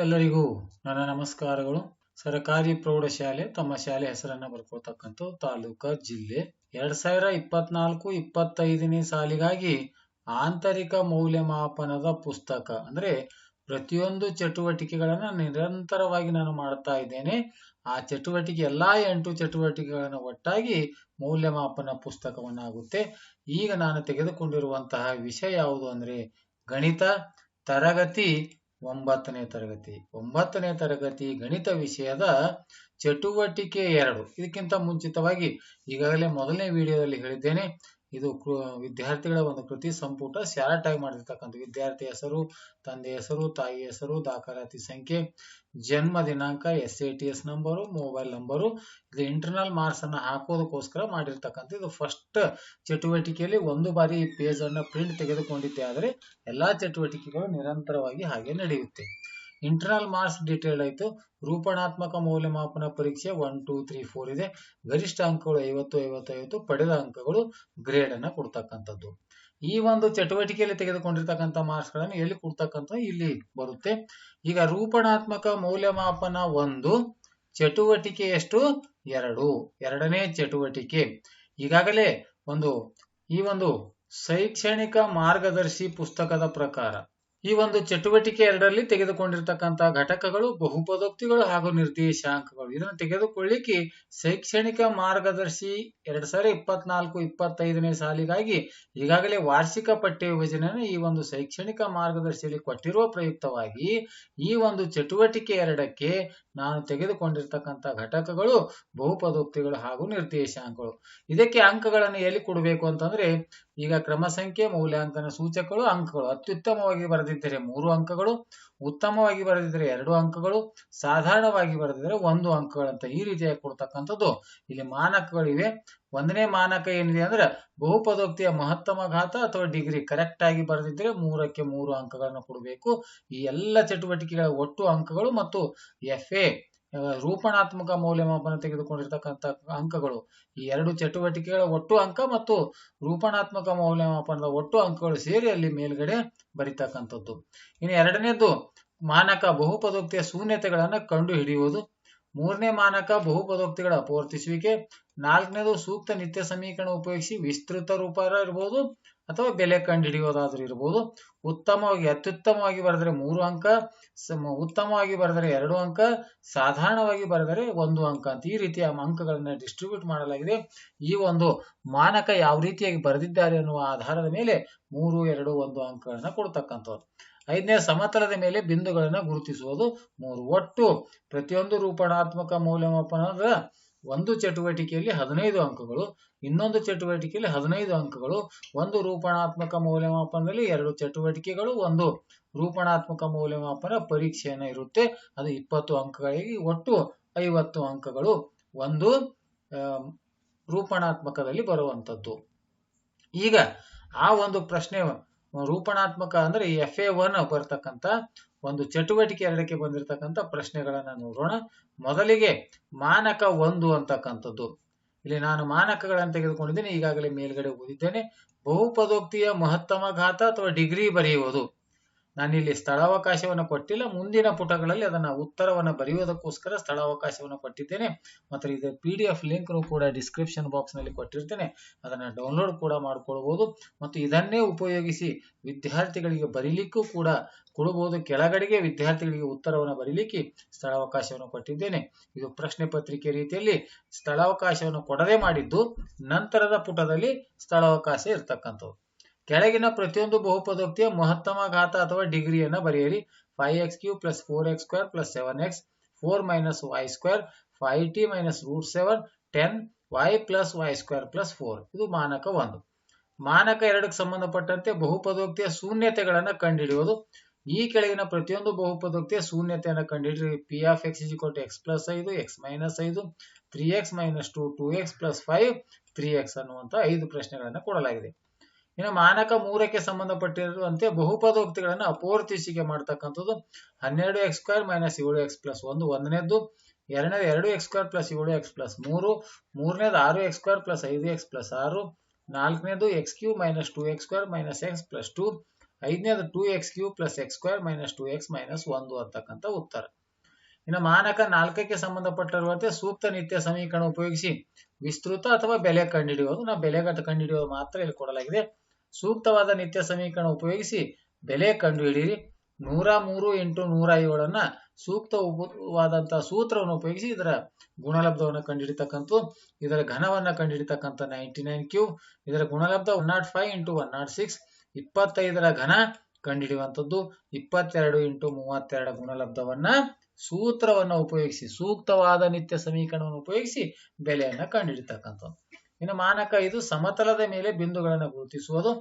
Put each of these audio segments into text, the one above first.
ಎಲ್ಲರಿಗೂ ನನ್ನ ನಮಸ್ಕಾರಗಳು. ಸರಕಾರಿ ಪ್ರೌಢಶಾಲೆ, ತಮ್ಮ ಶಾಲೆ ಹೆಸರನ್ನ ಬರ್ಕೊಳ್ತಕ್ಕಂಥ ತಾಲೂಕ ಜಿಲ್ಲೆ. ಎರಡ್ ಸಾವಿರ ಇಪ್ಪತ್ನಾಲ್ಕು, ಇಪ್ಪತ್ತೈದನೇ ಸಾಲಿಗಾಗಿ ಆಂತರಿಕ ಮೌಲ್ಯಮಾಪನದ ಪುಸ್ತಕ. ಅಂದ್ರೆ ಪ್ರತಿಯೊಂದು ಚಟುವಟಿಕೆಗಳನ್ನ ನಿರಂತರವಾಗಿ ನಾನು ಮಾಡ್ತಾ ಇದ್ದೇನೆ. ಆ ಚಟುವಟಿಕೆ, ಎಲ್ಲಾ ಎಂಟು ಚಟುವಟಿಕೆಗಳನ್ನ ಒಟ್ಟಾಗಿ ಮೌಲ್ಯಮಾಪನ ಪುಸ್ತಕವನ್ನಾಗುತ್ತೆ. ಈಗ ನಾನು ತೆಗೆದುಕೊಂಡಿರುವಂತಹ ವಿಷಯ ಯಾವುದು ಅಂದ್ರೆ ಗಣಿತ, ತರಗತಿ ಒಂಬತ್ತನೇ ತರಗತಿ. ಒಂಬತ್ತನೇ ತರಗತಿ ಗಣಿತ ವಿಷಯದ ಚಟುವಟಿಕೆ ಎರಡು. ಇದಕ್ಕಿಂತ ಮುಂಚಿತವಾಗಿ ಈಗಾಗಲೇ ಮೊದಲನೇ ವಿಡಿಯೋದಲ್ಲಿ ಹೇಳಿದ್ದೇನೆ ಇದು ವಿದ್ಯಾರ್ಥಿಗಳ ಒಂದು ಕೃತಿ ಸಂಪುಟ ಶಾರ್ಟ್ ಆಗಿ ಮಾಡಿರ್ತಕ್ಕಂಥ ವಿದ್ಯಾರ್ಥಿ ಹೆಸರು, ತಂದೆ ಹೆಸರು, ತಾಯಿ ಹೆಸರು, ದಾಖಲಾತಿ ಸಂಖ್ಯೆ, ಜನ್ಮ ದಿನಾಂಕ, S A T S number, mobile number, ಇದು ಇಂಟರ್ನಲ್ ಮಾರ್ಕ್ಸ್ ಅನ್ನ ಹಾಕೋದಕ್ಕೋಸ್ಕರ ಮಾಡಿರ್ತಕ್ಕಂಥ ಇದು ಫಸ್ಟ್ ಚಟುವಟಿಕೆಯಲ್ಲಿ ಒಂದು ಬಾರಿ ಈ ಪೇಜ್ ಅನ್ನ ಪ್ರಿಂಟ್ ತೆಗೆದುಕೊಂಡಿದ್ದೆ. ಆದರೆ ಎಲ್ಲಾ ಚಟುವಟಿಕೆಗಳು ನಿರಂತರವಾಗಿ ಹಾಗೆ ನಡೆಯುತ್ತೆ. ಇಂಟರ್ನಲ್ ಮಾರ್ಕ್ಸ್ ಡೀಟೇಲ್ ಆಯ್ತು. ರೂಪಣಾತ್ಮಕ ಮೌಲ್ಯಮಾಪನ ಪರೀಕ್ಷೆ ಒನ್ ಟೂ ತ್ರೀ ಫೋರ್ ಇದೆ. ಗರಿಷ್ಠ ಅಂಕಗಳು ಐವತ್ತು ಐವತ್ತೈವತ್ತು ಪಡೆದ ಅಂಕಗಳು ಗ್ರೇಡ್ ಅನ್ನ ಕೊಡ್ತಕ್ಕಂಥದ್ದು. ಈ ಒಂದು ಚಟುವಟಿಕೆಯಲ್ಲಿ ತೆಗೆದುಕೊಂಡಿರ್ತಕ್ಕಂಥ ಮಾರ್ಕ್ಸ್ಗಳನ್ನು ಎಲ್ಲಿ ಕೊಡ್ತಕ್ಕಂಥ ಇಲ್ಲಿ ಬರುತ್ತೆ. ಈಗ ರೂಪಣಾತ್ಮಕ ಮೌಲ್ಯಮಾಪನ ಒಂದು, ಚಟುವಟಿಕೆ ಎಷ್ಟು? ಎರಡು. ಎರಡನೇ ಚಟುವಟಿಕೆ. ಈಗಾಗಲೇ ಒಂದು, ಈ ಒಂದು ಶೈಕ್ಷಣಿಕ ಮಾರ್ಗದರ್ಶಿ ಪುಸ್ತಕದ ಪ್ರಕಾರ ಈ ಒಂದು ಚಟುವಟಿಕೆ ಎರಡರಲ್ಲಿ ತೆಗೆದುಕೊಂಡಿರ್ತಕ್ಕಂತಹ ಘಟಕಗಳು, ಬಹುಪದೋಕ್ತಿಗಳು ಹಾಗೂ ನಿರ್ದೇಶಾಂಕಗಳು. ಇದನ್ನು ತೆಗೆದುಕೊಳ್ಳಿಕ್ಕೆ ಶೈಕ್ಷಣಿಕ ಮಾರ್ಗದರ್ಶಿ ಎರಡ್ ಸಾವಿರದ ಇಪ್ಪತ್ನಾಲ್ಕು, ಇಪ್ಪತ್ತೈದನೇ ಸಾಲಿಗಾಗಿ ಈಗಾಗಲೇ ವಾರ್ಷಿಕ ಪಠ್ಯ ವಿಭಜನೆಯನ್ನು ಈ ಒಂದು ಶೈಕ್ಷಣಿಕ ಮಾರ್ಗದರ್ಶಿಯಲ್ಲಿ ಕೊಟ್ಟಿರುವ ಪ್ರಯುಕ್ತವಾಗಿ ಈ ಒಂದು ಚಟುವಟಿಕೆ ಎರಡಕ್ಕೆ ನಾನು ತೆಗೆದುಕೊಂಡಿರ್ತಕ್ಕಂಥ ಘಟಕಗಳು, ಬಹುಪದೋಕ್ತಿಗಳು ಹಾಗೂ ನಿರ್ದೇಶಾಂಕಗಳು. ಇದಕ್ಕೆ ಅಂಕಗಳನ್ನು ಎಲ್ಲಿ ಕೊಡಬೇಕು ಅಂತಂದ್ರೆ ಈಗ ಕ್ರಮ ಸಂಖ್ಯೆ, ಮೌಲ್ಯಾಂಕನ ಸೂಚಕಗಳು, ಅಂಕಗಳು. ಅತ್ಯುತ್ತಮವಾಗಿ ಬರೆದಿದ್ದರೆ ಮೂರು ಅಂಕಗಳು, ಉತ್ತಮವಾಗಿ ಬರೆದಿದ್ದರೆ ಎರಡು ಅಂಕಗಳು, ಸಾಧಾರಣವಾಗಿ ಬರೆದಿದ್ದರೆ ಒಂದು ಅಂಕಗಳಂತ ಈ ರೀತಿಯಾಗಿ ಕೊಡ್ತಕ್ಕಂಥದ್ದು. ಇಲ್ಲಿ ಮಾನಕಗಳಿವೆ. ಒಂದನೇ ಮಾನಕ ಏನಿದೆ ಅಂದ್ರೆ ಬಹುಪದೋಕ್ತಿಯ ಮಹತ್ತಮ ಘಾತ ಅಥವಾ ಡಿಗ್ರಿ ಕರೆಕ್ಟ್ ಆಗಿ ಬರೆದಿದ್ದರೆ ಮೂರಕ್ಕೆ ಮೂರು ಅಂಕಗಳನ್ನು ಕೊಡಬೇಕು. ಈ ಎಲ್ಲ ಚಟುವಟಿಕೆಗಳ ಒಟ್ಟು ಅಂಕಗಳು ಮತ್ತು ಎಫ್ ಎ ರೂಪಣಾತ್ಮಕ ಮೌಲ್ಯಮಾಪನ ತೆಗೆದುಕೊಂಡಿರ್ತಕ್ಕಂಥ ಅಂಕಗಳು, ಈ ಎರಡು ಚಟುವಟಿಕೆಗಳ ಒಟ್ಟು ಅಂಕ ಮತ್ತು ರೂಪಣಾತ್ಮಕ ಮೌಲ್ಯಮಾಪನದ ಒಟ್ಟು ಅಂಕಗಳು ಸೇರಿ ಅಲ್ಲಿ ಮೇಲ್ಗಡೆ ಬರಿತಕ್ಕಂಥದ್ದು. ಇನ್ನು ಎರಡನೇದು, ಮಾನಕ ಬಹುಪದೋಕ್ತಿಯ ಶೂನ್ಯತೆಗಳನ್ನು ಕಂಡು ಹಿಡಿಯುವುದು ಮೂರನೇ ಮಾನಕ ಬಹುಪದೋಕ್ತಿಗಳ ಪೂರ್ತಿಸುವಿಕೆ. ನಾಲ್ಕನೇದು, ಸೂಕ್ತ ನಿತ್ಯ ಸಮೀಕರಣ ಉಪಯೋಗಿಸಿ ವಿಸ್ತೃತ ರೂಪ ಇರಬಹುದು. ಅಥವಾ ಬೆಲೆ ಕಂಡು ಹಿಡಿಯೋದಾದ್ರೂ ಇರ್ಬೋದು, ಉತ್ತಮವಾಗಿ, ಅತ್ಯುತ್ತಮವಾಗಿ ಬರೆದರೆ ಮೂರು ಅಂಕ ಉತ್ತಮವಾಗಿ ಬರೆದರೆ ಎರಡು ಅಂಕ, ಸಾಧಾರಣವಾಗಿ ಬರೆದರೆ ಒಂದು ಅಂಕ ಅಂತ ಈ ರೀತಿಯ ಅಂಕಗಳನ್ನ ಡಿಸ್ಟ್ರಿಬ್ಯೂಟ್ ಮಾಡಲಾಗಿದೆ. ಈ ಒಂದು ಮಾನಕ ಯಾವ ರೀತಿಯಾಗಿ ಬರೆದಿದ್ದಾರೆ ಅನ್ನುವ ಆಧಾರದ ಮೇಲೆ ಮೂರು, ಎರಡು, ಒಂದು ಅಂಕಗಳನ್ನ ಕೊಡ್ತಕ್ಕಂಥವ್ರು. ಐದನೇ ಸಮತಲದ ಮೇಲೆ ಬಿಂದುಗಳನ್ನ ಗುರುತಿಸುವುದು ಮೂರು. ಒಟ್ಟು ಪ್ರತಿಯೊಂದು ರೂಪಣಾತ್ಮಕ ಮೌಲ್ಯಮಾಪನದ ಒಂದು ಚಟುವಟಿಕೆಯಲ್ಲಿ ಹದಿನೈದು ಅಂಕಗಳು, ಇನ್ನೊಂದು ಚಟುವಟಿಕೆಯಲ್ಲಿ ಹದಿನೈದು ಅಂಕಗಳು, ಒಂದು ರೂಪಣಾತ್ಮಕ ಮೌಲ್ಯಮಾಪನದಲ್ಲಿ ಎರಡು ಚಟುವಟಿಕೆಗಳು, ಒಂದು ರೂಪಣಾತ್ಮಕ ಮೌಲ್ಯಮಾಪನ ಪರೀಕ್ಷೆಯನ್ನು ಇರುತ್ತೆ. ಅದು ಇಪ್ಪತ್ತು ಅಂಕಗಳಿಗೆ ಒಟ್ಟು ಐವತ್ತು ಅಂಕಗಳು. ಒಂದು ರೂಪಣಾತ್ಮಕದಲ್ಲಿ ಬರುವಂಥದ್ದು. ಈಗ ಆ ಒಂದು ಪ್ರಶ್ನೆ ರೂಪಣಾತ್ಮಕ ಅಂದ್ರೆ ಎಫ್ ಎ ಒನ್ ಬರ್ತಕ್ಕಂಥ ಒಂದು ಚಟುವಟಿಕೆ ಎರಡಕ್ಕೆ ಬಂದಿರತಕ್ಕಂಥ ಪ್ರಶ್ನೆಗಳನ್ನ ನೋಡೋಣ. ಮೊದಲಿಗೆ ಮಾನಕ ಒಂದು ಅಂತಕ್ಕಂಥದ್ದು. ಇಲ್ಲಿ ನಾನು ಮಾನಕಗಳನ್ನು ತೆಗೆದುಕೊಂಡಿದ್ದೇನೆ, ಈಗಾಗಲೇ ಮೇಲ್ಗಡೆ ಓದಿದ್ದೇನೆ. ಬಹುಪದೋಕ್ತಿಯ ಮಹತ್ತಮ ಘಾತ ಅಥವಾ ಡಿಗ್ರಿ ಬರೆಯುವುದು. ನಾನಿಲ್ಲಿ ಸ್ಥಳಾವಕಾಶವನ್ನು ಕೊಟ್ಟಿಲ್ಲ. ಮುಂದಿನ ಪುಟಗಳಲ್ಲಿ ಅದನ್ನ ಉತ್ತರವನ್ನು ಬರೆಯುವುದಕ್ಕೋಸ್ಕರ ಸ್ಥಳಾವಕಾಶವನ್ನು ಕೊಟ್ಟಿದ್ದೇನೆ. ಮತ್ತು ಇದು ಪಿ ಡಿ ಎಫ್ ಲಿಂಕ್ ಕೂಡ ಡಿಸ್ಕ್ರಿಪ್ಷನ್ ಬಾಕ್ಸ್ನಲ್ಲಿ ಕೊಟ್ಟಿರ್ತೇನೆ. ಅದನ್ನ ಡೌನ್ಲೋಡ್ ಕೂಡ ಮಾಡ್ಕೊಳ್ಬಹುದು ಮತ್ತು ಇದನ್ನೇ ಉಪಯೋಗಿಸಿ ವಿದ್ಯಾರ್ಥಿಗಳಿಗೆ ಬರೀಲಿಕ್ಕೂ ಕೂಡ ಕೊಡಬಹುದು ಕೆಳಗಡೆಗೆ ವಿದ್ಯಾರ್ಥಿಗಳಿಗೆ ಉತ್ತರವನ್ನು ಬರೀಲಿಕ್ಕೆ ಸ್ಥಳಾವಕಾಶವನ್ನು ಕೊಟ್ಟಿದ್ದೇನೆ. ಇದು ಪ್ರಶ್ನೆ ಪತ್ರಿಕೆ ರೀತಿಯಲ್ಲಿ ಸ್ಥಳಾವಕಾಶವನ್ನು ಕೊಡದೆ ಮಾಡಿದ್ದು ನಂತರದ ಪುಟದಲ್ಲಿ ಸ್ಥಳಾವಕಾಶ ಇರ್ತಕ್ಕಂಥದ್ದು. ಕೆಳಗಿನ ಪ್ರತಿಯೊಂದು ಬಹುಪದೋಕ್ತಿಯ ಮಹತ್ತಮ ಘಾತ ಅಥವಾ ಡಿಗ್ರಿಯನ್ನು ಬರೆಯಿರಿ. Five x cube plus four x square plus seven x four minus y square five t minus root seven ten y plus y square plus four ಇದು ಮಾನಕ ಒಂದು. ಮಾನಕ ಎರಡಕ್ಕೆ ಸಂಬಂಧಪಟ್ಟಂತೆ ಬಹುಪದೋಕ್ತಿಯ ಶೂನ್ಯತೆಗಳನ್ನು ಕಂಡುಹಿಡಿಯುವುದು. ಈ ಕೆಳಗಿನ ಪ್ರತಿಯೊಂದು ಬಹುಪದೋಕ್ತಿಯ ಶೂನ್ಯತೆಯನ್ನು ಕಂಡುಹಿಡಿರಿ p of x two x plus ಐದು ಎಕ್ಸ್ ಮೈನಸ್ ಐದು three x minus two two x plus five three x ಅನ್ನುವಂಥ ಐದು ಪ್ರಶ್ನೆಗಳನ್ನು ಕೊಡಲಾಗಿದೆ. ಇನ್ನು ಮಾನಕ ಮೂರಕ್ಕೆ ಸಂಬಂಧಪಟ್ಟಿರುವಂತೆ ಬಹುಪದೋಕ್ತಿಗಳನ್ನು ಅಪೂರ್ತಿಸಿಕೆ ಮಾಡ್ತಕ್ಕಂಥದ್ದು. ಹನ್ನೆರಡು ಎಕ್ಸ್ ಸ್ಕ್ವೇರ್ ಮೈನಸ್ ಏಳು ಎಕ್ಸ್ ಪ್ಲಸ್ ಒಂದು ಒಂದನೇದು ಎರಡನೇದು ಎರಡು ಎಕ್ಸ್ ಸ್ಕ್ವೇರ್ ಪ್ಲಸ್ ಏಳು ಎಕ್ಸ್ ಪ್ಲಸ್ ಮೂರು, ಮೂರನೇದು ಆರು ಎಕ್ಸ್ ಸ್ಕ್ವೇರ್ ಪ್ಲಸ್ ಐದು ಎಕ್ಸ್ ಪ್ಲಸ್ ಆರು, ನಾಲ್ಕನೇದು x cube minus two x square minus x plus two, ಐದನೇದು two x cube plus x square minus two x minus ಒಂದು ಅಂತಕ್ಕಂಥ ಉತ್ತರ. ಇನ್ನು ಮಾನಕ ನಾಲ್ಕಕ್ಕೆ ಸಂಬಂಧಪಟ್ಟಿರುವಂತೆ ಸೂಕ್ತ ನಿತ್ಯ ಸಮೀಕರಣ ಉಪಯೋಗಿಸಿ ವಿಸ್ತೃತ ಅಥವಾ ಬೆಲೆ ಕಂಡುಹಿಡಿಯೋದು ನಾವು ಬೆಲೆ ಕಂಡುಹಿಡಿಯೋದು ಮಾತ್ರ ಇಲ್ಲಿ ಕೊಡಲಾಗಿದೆ. ಸೂಕ್ತವಾದ ನಿತ್ಯ ಸಮೀಕರಣ ಉಪಯೋಗಿಸಿ ಬೆಲೆ ಕಂಡುಹಿಡಿಯಿರಿ. ನೂರ ಮೂರು ಎಂಟು ನೂರ ಏಳನ್ನ ಸೂಕ್ತವಾದಂತಹ ಸೂತ್ರವನ್ನು ಉಪಯೋಗಿಸಿ ಇದರ ಗುಣಲಬ್ಧವನ್ನು ಕಂಡುಹಿಡಿತಕ್ಕಂಥ ಇದರ ಘನವನ್ನು ಕಂಡುಹಿಡಿತಕ್ಕಂಥ ನೈಂಟಿ ನೈನ್ ಕ್ಯೂ ಇದರ ಗುಣಲಬ್ಧ one naught five into one naught six ಇಪ್ಪತ್ತೈದರ ಘನ ಕಂಡುಹಿಡಿಯುವಂಥದ್ದು ಇಪ್ಪತ್ತೆರಡು ಇಂಟು ಮೂವತ್ತೆರಡು ಗುಣಲಬ್ಧವನ್ನ ಸೂತ್ರವನ್ನು ಉಪಯೋಗಿಸಿ, ಸೂಕ್ತವಾದ ನಿತ್ಯ ಸಮೀಕರಣವನ್ನು ಉಪಯೋಗಿಸಿ ಬೆಲೆಯನ್ನು ಕಂಡುಹಿಡಿತಕ್ಕಂಥದ್ದು. ಇನ್ನು ಮಾನಕ ಇದು ಸಮತಲದ ಮೇಲೆ ಬಿಂದುಗಳನ್ನು ಗುರುತಿಸುವುದು.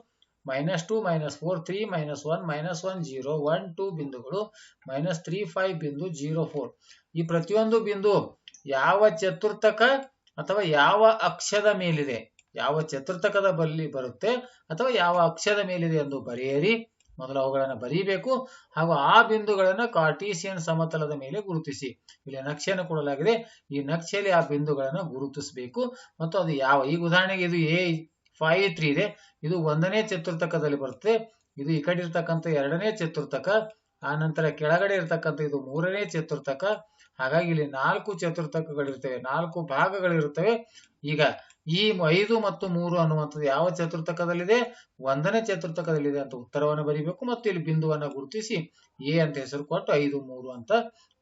Minus two minus four three minus one minus one zero one two ಬಿಂದುಗಳು ಮೈನಸ್ ತ್ರೀ ಫೈವ್ ಬಿಂದು ಜೀರೋ ಫೋರ್ ಈ ಪ್ರತಿಯೊಂದು ಬಿಂದು ಯಾವ ಚತುರ್ಥಕ ಅಥವಾ ಯಾವ ಅಕ್ಷದ ಮೇಲಿದೆ? ಯಾವ ಚತುರ್ಥಕದ ಬಲ್ಲಿ ಬರುತ್ತೆ ಅಥವಾ ಯಾವ ಅಕ್ಷದ ಮೇಲಿದೆ ಎಂದು ಬರೆಯಿರಿ. ಮೊದಲು ಅವುಗಳನ್ನು ಬರೀಬೇಕು. ಹಾಗೂ ಆ ಬಿಂದುಗಳನ್ನು ಕಾರ್ಟೀಸಿಯನ್ ಸಮತಲದ ಮೇಲೆ ಗುರುತಿಸಿ. ಇಲ್ಲಿ ನಕ್ಷೆಯನ್ನು ಕೊಡಲಾಗಿದೆ. ಈ ನಕ್ಷೆಯಲ್ಲಿ ಆ ಬಿಂದುಗಳನ್ನು ಗುರುತಿಸಬೇಕು. ಮತ್ತು ಅದು ಯಾವ, ಈಗ ಉದಾಹರಣೆಗೆ ಇದು ಎ ಫೈವ್ ತ್ರೀ ಇದೆ. ಇದು ಒಂದನೇ ಚತುರ್ಥಕದಲ್ಲಿ ಬರುತ್ತೆ. ಇದು ಈ ಕಡೆ ಇರ್ತಕ್ಕಂಥ ಎರಡನೇ ಚತುರ್ಥಕ. ಆ ನಂತರ ಕೆಳಗಡೆ ಇರ್ತಕ್ಕಂಥ ಇದು ಮೂರನೇ ಚತುರ್ಥಕ. ಹಾಗಾಗಿ ಇಲ್ಲಿ ನಾಲ್ಕು ಚತುರ್ಥಕಗಳಿರ್ತವೆ, ನಾಲ್ಕು ಭಾಗಗಳಿರುತ್ತವೆ. ಈಗ ಈ ಐದು ಮತ್ತು ಮೂರು ಅನ್ನುವಂಥದ್ದು ಯಾವ ಚತುರ್ಥಕದಲ್ಲಿದೆ? ಒಂದನೇ ಚತುರ್ಥಕದಲ್ಲಿದೆ ಅಂತ ಉತ್ತರವನ್ನು ಬರೀಬೇಕು ಮತ್ತು ಇಲ್ಲಿ ಬಿಂದುವನ್ನು ಗುರುತಿಸಿ ಎ ಅಂತ ಹೆಸರು ಕೊಟ್ಟು ಐದು, ಮೂರು ಅಂತ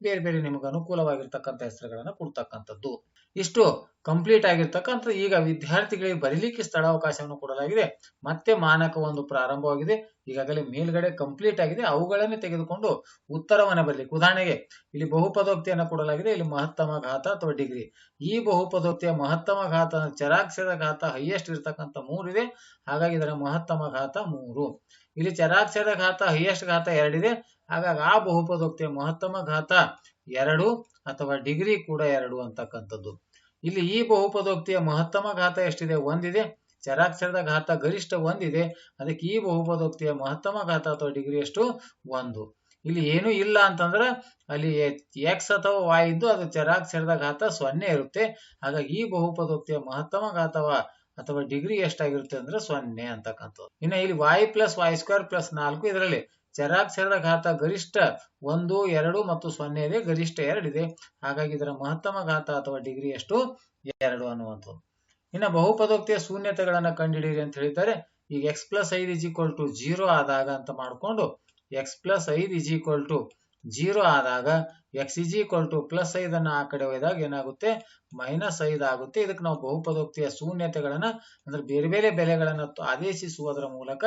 ಬೇರೆ ಬೇರೆ ನಿಮಗೆ ಅನುಕೂಲವಾಗಿರ್ತಕ್ಕಂಥ ಹೆಸರುಗಳನ್ನು ಕೊಡ್ತಕ್ಕಂಥದ್ದು. ಇಷ್ಟು ಕಂಪ್ಲೀಟ್ ಆಗಿರ್ತಕ್ಕಂಥ ಈಗ ವಿದ್ಯಾರ್ಥಿಗಳಿಗೆ ಬರೀಲಿಕ್ಕೆ ಸ್ಥಳಾವಕಾಶವನ್ನು ಕೊಡಲಾಗಿದೆ. ಮತ್ತೆ ಮಾನಕ ಒಂದು ಪ್ರಾರಂಭವಾಗಿದೆ. ಈಗಾಗಲೇ ಮೇಲ್ಗಡೆ ಕಂಪ್ಲೀಟ್ ಆಗಿದೆ. ಅವುಗಳನ್ನೇ ತೆಗೆದುಕೊಂಡು ಉತ್ತರವನ್ನು ಬರಲಿಕ್ಕೆ. ಉದಾಹರಣೆಗೆ, ಇಲ್ಲಿ ಬಹುಪದೋಕ್ತಿಯನ್ನು ಕೊಡಲಾಗಿದೆ. ಇಲ್ಲಿ ಮಹತ್ತಮ ಘಾತ ಅಥವಾ ಡಿಗ್ರಿ. ಈ ಬಹುಪದೋಕ್ತಿಯ ಮಹತ್ತಮ ಘಾತ ಚರಾಕ್ಷರ ಘಾತ ಹೈಯೆಸ್ಟ್ ಇರತಕ್ಕಂಥ ಮೂರಿದೆ ಹಾಗಾಗಿ ಇದರ ಮಹತ್ತಮ ಘಾತ ಮೂರು. ಇಲ್ಲಿ ಚರಾಕ್ಷರ ಘಾತ ಹೈಯೆಸ್ಟ್ ಘಾತ ಎರಡಿದೆ ಹಾಗಾಗಿ ಆ ಬಹುಪದೋಕ್ತಿಯ ಮಹತ್ತಮ ಘಾತ ಎರಡು ಅಥವಾ ಡಿಗ್ರಿ ಕೂಡ ಎರಡು ಅಂತಕ್ಕಂಥದ್ದು. ಇಲ್ಲಿ ಈ ಬಹುಪದೋಕ್ತಿಯ ಮಹತ್ತಮ ಘಾತ ಎಷ್ಟಿದೆ? ಒಂದಿದೆ. ಚರಾಕ್ಷರದ ಘಾತ ಗರಿಷ್ಠ ಒಂದಿದೆ. ಅದಕ್ಕೆ ಈ ಬಹುಪದೋಕ್ತಿಯ ಮಹತ್ತಮ ಘಾತ ಅಥವಾ ಡಿಗ್ರಿ ಎಷ್ಟು? ಒಂದು. ಇಲ್ಲಿ ಏನೂ ಇಲ್ಲ ಅಂತಂದ್ರೆ ಅಲ್ಲಿ ಎಕ್ಸ್ ಅಥವಾ ವಾಯ್ ಇದ್ದು ಅದು ಚರಾಕ್ಷರದ ಘಾತ ಸೊನ್ನೆ ಇರುತ್ತೆ. ಹಾಗಾಗಿ ಈ ಬಹುಪದೋಕ್ತಿಯ ಮಹತ್ತಮ ಘಾತವ ಅಥವಾ ಡಿಗ್ರಿ ಎಷ್ಟಾಗಿರುತ್ತೆ ಅಂದ್ರೆ ಸೊನ್ನೆ ಅಂತಕ್ಕಂಥದ್ದು. ಇನ್ನು ಇಲ್ಲಿ y plus y square plus ನಾಲ್ಕು ಇದರಲ್ಲಿ ಚರಾಕ್ಷರದ ಘಾತ ಗರಿಷ್ಠ ಒಂದು, ಎರಡು ಮತ್ತು ಸೊನ್ನೆ ಇದೆ. ಗರಿಷ್ಠ ಎರಡಿದೆ ಹಾಗಾಗಿ ಇದರ ಮಹತ್ತಮ ಘಾತ ಅಥವಾ ಡಿಗ್ರಿ ಎಷ್ಟು? ಎರಡು ಅನ್ನುವಂಥದ್ದು. ಇನ್ನು ಬಹುಪದೋಕ್ತಿಯ ಶೂನ್ಯತೆಗಳನ್ನು ಕಂಡುಹಿಡಿಯಿರಿ ಅಂತ ಹೇಳಿದ್ದಾರೆ. ಈಗ ಎಕ್ಸ್ ಪ್ಲಸ್ ಐದು ಇಸ್ ಈಕ್ವಲ್ ಟು ಜೀರೋ ಆದಾಗ ಅಂತ ಮಾಡಿಕೊಂಡು ಎಕ್ಸ್ ಪ್ಲಸ್ ಐದು ಇಸ್ ಈಕ್ವಲ್ ಟು ಜೀರೋ ಆದಾಗ x is equal to plus ಐದನ್ನು ಆ ಕಡೆ ಒಯ್ದಾಗ ಏನಾಗುತ್ತೆ? ಮೈನಸ್ ಐದು ಆಗುತ್ತೆ. ಇದಕ್ಕೆ ನಾವು ಬಹುಪದೋಕ್ತಿಯ ಶೂನ್ಯತೆಗಳನ್ನು, ಅಂದ್ರೆ ಬೇರೆ ಬೇರೆ ಬೆಲೆಗಳನ್ನು ಆದೇಶಿಸುವುದರ ಮೂಲಕ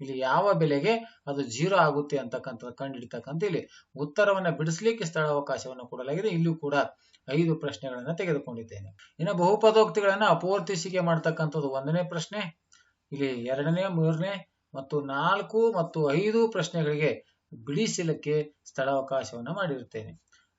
ಇಲ್ಲಿ ಯಾವ ಬೆಲೆಗೆ ಅದು ಜೀರೋ ಆಗುತ್ತೆ ಅಂತಕ್ಕಂಥದ್ದು ಕಂಡುಹಿಡಿತಕ್ಕಂಥ ಇಲ್ಲಿ ಉತ್ತರವನ್ನು ಬಿಡಿಸ್ಲಿಕ್ಕೆ ಸ್ಥಳಾವಕಾಶವನ್ನು ಕೊಡಲಾಗಿದೆ. ಇಲ್ಲೂ ಕೂಡ ಐದು ಪ್ರಶ್ನೆಗಳನ್ನು ತೆಗೆದುಕೊಂಡಿದ್ದೇನೆ. ಇನ್ನು ಬಹುಪದೋಕ್ತಿಗಳನ್ನು ಅಪೂರ್ತಿಸಿಕೆ ಮಾಡ್ತಕ್ಕಂಥದ್ದು ಒಂದನೇ ಪ್ರಶ್ನೆ, ಇಲ್ಲಿ ಎರಡನೇ, ಮೂರನೇ ಮತ್ತು ನಾಲ್ಕು ಮತ್ತು ಐದು ಪ್ರಶ್ನೆಗಳಿಗೆ ಬಿಡಿಸಲಿಕ್ಕೆ ಸ್ಥಳಾವಕಾಶವನ್ನ ಮಾಡಿರುತ್ತೇನೆ.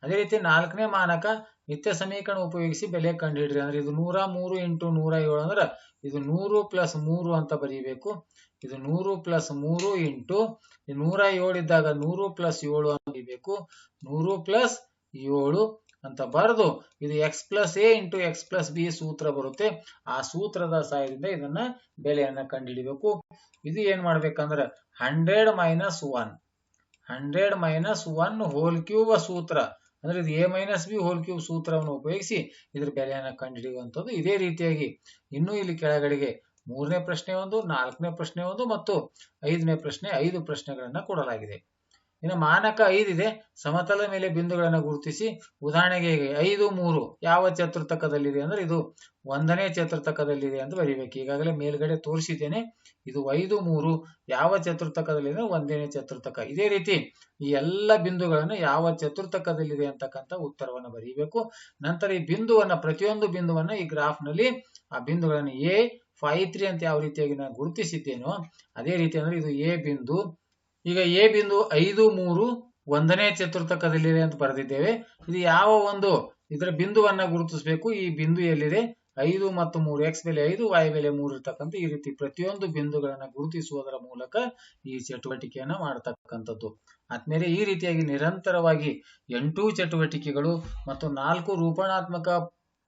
ಅದೇ ರೀತಿ ನಾಲ್ಕನೇ ಮಾನಕ ನಿತ್ಯ ಸಮೀಕರಣ ಉಪಯೋಗಿಸಿ ಬೆಲೆ ಕಂಡುಹಿಡ್ರಿ. ಅಂದ್ರೆ ಇದು ನೂರ ಮೂರು ಇಂಟು ನೂರ ಏಳು ಅಂದ್ರೆ ಇದು ನೂರು ಪ್ಲಸ್ ಮೂರು ಅಂತ ಬರೀಬೇಕು. ಇದು ನೂರು ಪ್ಲಸ್ ಮೂರು ಇಂಟು ನೂರ ಏಳು ಇದ್ದಾಗ ನೂರು ಪ್ಲಸ್ ಏಳು ಅಂತ ಬರೀಬೇಕು. ನೂರು ಪ್ಲಸ್ ಏಳು ಅಂತ ಬರೆದು ಇದು x plus a into x plus b ಸೂತ್ರ ಬರುತ್ತೆ. ಆ ಸೂತ್ರದ ಸಹಾಯದಿಂದ ಇದನ್ನ ಬೆಲೆಯನ್ನ ಕಂಡುಹಿಡಿಬೇಕು. ಇದು ಏನ್ ಮಾಡ್ಬೇಕಂದ್ರೆ hundred minus one. Hundred minus one whole cube ಸೂತ್ರ. ಅಂದ್ರೆ ಇದು a minus b whole cube ಸೂತ್ರವನ್ನು ಉಪಯೋಗಿಸಿ ಇದ್ರ ಬೆಲೆಯನ್ನು ಕಂಡುಹಿಡಿಯುವಂಥದ್ದು ಇದೇ ರೀತಿಯಾಗಿ. ಇನ್ನೂ ಇಲ್ಲಿ ಕೆಳಗಡೆಗೆ ಮೂರನೇ ಪ್ರಶ್ನೆ ಒಂದು, ನಾಲ್ಕನೇ ಪ್ರಶ್ನೆ ಒಂದು ಮತ್ತು ಐದನೇ ಪ್ರಶ್ನೆ ಐದು ಪ್ರಶ್ನೆಗಳನ್ನ ಕೊಡಲಾಗಿದೆ. ಇನ್ನು ಮಾನಕ ಐದಿದೆ. ಸಮತಲ ಮೇಲೆ ಬಿಂದುಗಳನ್ನು ಗುರುತಿಸಿ ಉದಾಹರಣೆಗೆ ಐದು, ಮೂರು ಯಾವ ಚತುರ್ಥಕದಲ್ಲಿದೆ ಅಂದ್ರೆ ಇದು ಒಂದನೇ ಚತುರ್ಥಕದಲ್ಲಿದೆ ಅಂತ ಬರೀಬೇಕು. ಈಗಾಗಲೇ ಮೇಲ್ಗಡೆ ತೋರಿಸಿದ್ದೇನೆ. ಇದು ಐದು, ಮೂರು ಯಾವ ಚತುರ್ಥಕದಲ್ಲಿದೆ ಒಂದನೇ ಚತುರ್ಥಕ. ಇದೇ ರೀತಿ ಈ ಎಲ್ಲ ಬಿಂದುಗಳನ್ನು ಯಾವ ಚತುರ್ಥಕದಲ್ಲಿದೆ ಅಂತಕ್ಕಂಥ ಉತ್ತರವನ್ನು ಬರೀಬೇಕು. ನಂತರ ಈ ಬಿಂದುವನ್ನ, ಪ್ರತಿಯೊಂದು ಬಿಂದುವನ್ನ ಈ ಗ್ರಾಫ್ನಲ್ಲಿ ಆ ಬಿಂದುಗಳನ್ನು ಎ ಫೈ ತ್ರೀ ಅಂತ ಯಾವ ರೀತಿಯಾಗಿ ನಾನು ಗುರುತಿಸಿದ್ದೇನೋ, ಅದೇ ರೀತಿ ಅಂದ್ರೆ ಇದು ಎ ಬಿಂದು ಈಗ ಎ ಬಿಂದು ಐದು ಮೂರು ಒಂದನೇ ಚತುರ್ಥಕದಲ್ಲಿದೆ ಅಂತ ಬರೆದಿದ್ದೇವೆ. ಇದು ಯಾವ ಒಂದು? ಇದರ ಬಿಂದುವನ್ನ ಗುರುತಿಸಬೇಕು. ಈ ಬಿಂದು ಎಲ್ಲಿದೆ? ಐದು ಮತ್ತು ಮೂರು. ಎಕ್ಸ್ ಬೆಲೆ ಐದು ವೈ ಬೆಲೆ ಮೂರು ಇರ್ತಕ್ಕಂಥ ಈ ರೀತಿ ಪ್ರತಿಯೊಂದು ಬಿಂದುಗಳನ್ನ ಗುರುತಿಸುವುದರ ಮೂಲಕ ಈ ಚಟುವಟಿಕೆಯನ್ನ ಮಾಡತಕ್ಕಂಥದ್ದು. ಆದ್ಮೇಲೆ ಈ ರೀತಿಯಾಗಿ ನಿರಂತರವಾಗಿ ಎಂಟು ಚಟುವಟಿಕೆಗಳು ಮತ್ತು ನಾಲ್ಕು ರೂಪಣಾತ್ಮಕ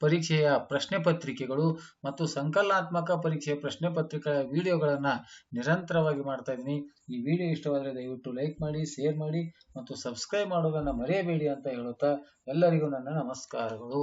ಪರೀಕ್ಷೆಯ ಪ್ರಶ್ನೆ ಪತ್ರಿಕೆಗಳು ಮತ್ತು ಸಂಕಲನಾತ್ಮಕ ಪರೀಕ್ಷೆಯ ಪ್ರಶ್ನೆ ಪತ್ರಿಕೆಗಳ ವಿಡಿಯೋಗಳನ್ನು ನಿರಂತರವಾಗಿ ಮಾಡ್ತಾ ಇದ್ದೀನಿ. ಈ ವಿಡಿಯೋ ಇಷ್ಟವಾದರೆ ದಯವಿಟ್ಟು ಲೈಕ್ ಮಾಡಿ, ಶೇರ್ ಮಾಡಿ ಮತ್ತು ಸಬ್ಸ್ಕ್ರೈಬ್ ಮಾಡೋದನ್ನು ಮರೆಯಬೇಡಿ ಅಂತ ಹೇಳುತ್ತಾ ಎಲ್ಲರಿಗೂ ನನ್ನ ನಮಸ್ಕಾರಗಳು.